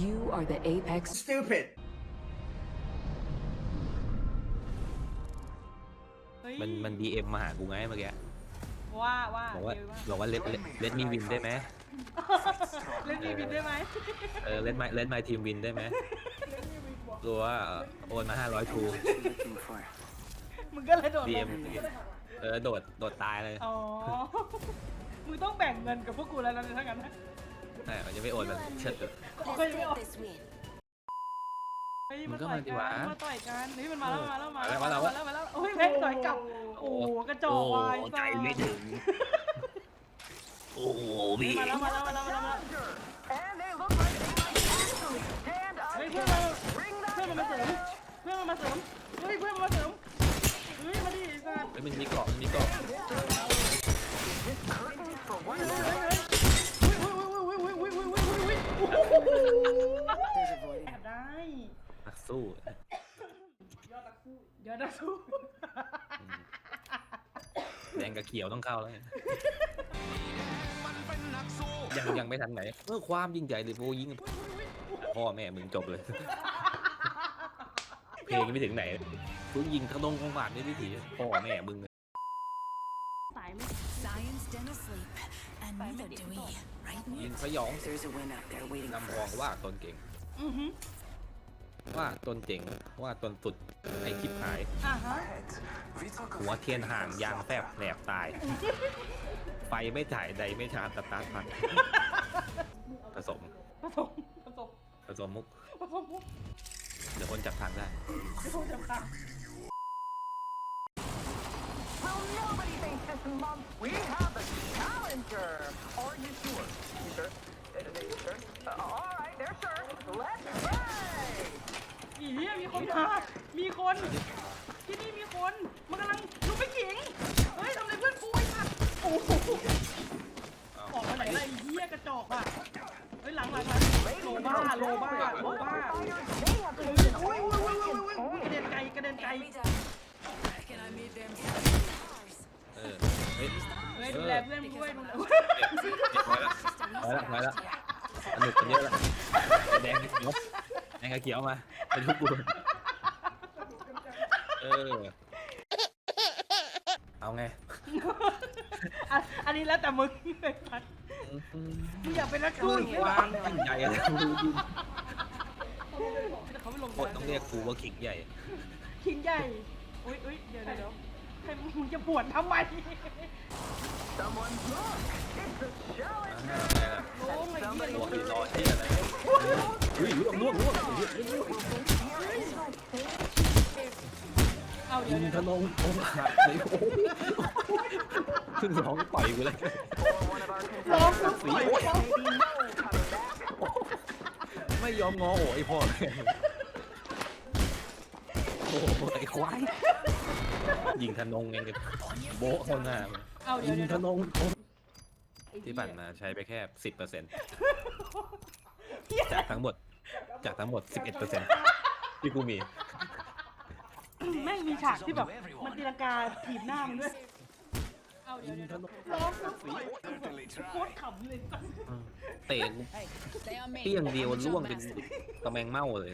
You are the apex Stupid. เฮ้ยมันมันดีเอ็มมาหากูไงเมื่อกี้ ว่าว่าบอกว่าเดี๋ยวว่าบอกว่าเลดเลดมีวินได้ไหมเล่นมีบินได้ไหมเออเลดไมเลดไมทีมวินได้ไหมรู้ว่าเออโอนมาห้าร้อยทูมึงก็เลยโดดดีลเอ็งมเออโดดโดดตายเลย อ๋อ มึงต้องแบ่งเงินกับพวกกูแล้วนะถ้างั้นนะ ใช่มันจะไม่โอนมันเชิดเลย Let's take this win. เฮ้ยมึมางก็ต่อยมาดิกัวะนมาต่อยกันเฮ้ยมันมาแล้วมาแล้วมามาแล้วมาแล้วมาแล้วโอ้ยแพ้ต่อยกลับโอ้โหกระจอกวายโอ้ใจไม่ถึง โอ้โหพี่มาแล้วมาแล้วมาแล้วมาแล้วมาแล้ว And they look like they might actually stand up เฮ้ย to เพื่อนมา bring เพื่อน that มันมาเสริมเพื่อนมันมาเสริมเฮ้ยเพื่อนมันมาเสริมเฮ้ยมาดิไอ้สัสเฮ้ยมันมีเกาะมันมีเกาะ curtain แอบได้ นักสู้ยอดนักสู้ยอดนักสู้แดงกับเขียวต้องเข้าแล้วยังยังไม่ทันไหนเมื่อความยิ่งใหญ่เลยโบยิงพ่อแม่มึงจบเลย เพลงยังไม่ถึงไหนเพิ่งยิงทะลงของบาทนี่วิถีพ่อแม่มึงสายไม่ Science done asleep, and neither do we. Right? ยิงสยอง There's a win out there waiting นำพองว่าตนเก่ง อือหือว่าตนเจ๋งว่าตนสุดไอคลิปหาย อ่าฮะ หัวเทียนห่างยางแฟบแหลบตาย ไฟไม่ถ่ายใดไม่ชาร์จสตาร์ทพันผสมผสมผสมผสมมุกผสมมุกเดี๋ยวคนจับทางได้ผสมจำกัด nobody thinks this month we have a challenger. Are you sure? You sure? Uh, you sure? Uh, all right, they're sure. Let's play. อีเหี้ยมีคนมามีคน ที่นี่มีคน มันกำลังลุกไปขิง เฮ้ยทำอะไรเพื่อนกูไอ้สัสโอ้โหออกมาไหนล่ะไอ้เหี้ยกระจอกอะ เฮ้ยหลังหลังหลังโลบ้าโลบ้าโลบ้า Fighters, they have โอ้ย taken โอ้ย away โอ้ยโอ้ยอุ้ยโอ้ยกระเด็นไกลกระเด็นไกล Reckon เฮ้ยดูแลเพื่อนกูด้วยดูแลเก็บไว้แล้วไว้แล้วไว้แล้วสนุกกันเยอะแล้วแดงกับเขียวแดงกับเขียวมาเป็นทุกคนเออเอาไงอะอันนี้แล้วแต่มึงไอ้สัสมึงอยากเป็นนักคืสู้ออย่างเงี้ยคเหรอวามยิ่งใหญ่อะไรไม่รู้ดิแต่เขาไม่ลงคนต้องเรียกกูว่าขิงใหญ่ขิงใหญ่ อุ้ยอุ้ยเดี๋ยวเดี๋ยวเดี๋ยวให้ มึงจะปวดทำไม Someone's look. It's a อ่า challenger. ไงล่ะลงไอ้เหี้ยตัวที่รอที่อะไรอุ้ยล่วงล่วงล่วงเอาเดี๋ยิยวงเดี๋ยวธนงโอ้ขาดเลยโอ้ขึ้นร้องต่อยกูเลย One of our ร้องทั้ง contestants ฝี may be no coming back. ไม่ยอมงอโอ้ไอพ่อโอ้โหไอควาย ยิงธนงเองกันโบ๊ะเข้าหน้าเอาเดี๋ยิยวงเดี๋ยวธเดี๋ยวนงที่ผ่านมาใช้ไปแค่สิบเปอร์เซ็นต์จากทั้งหมด จากทั้งหมดสิบเอ็ดเปอร์เซ็นต์ที่กูมี แม่งมีฉากที่แบบมันตีลังกาถีบหน้ามึงด้วยเอาเดี๋ยวเดี๋ยวเดี๋ยวร้องทั้งฝีโคตรขำเลย เตะกูเปี้ยงเดียวล่วงเป็นกระแมงเม่าเลย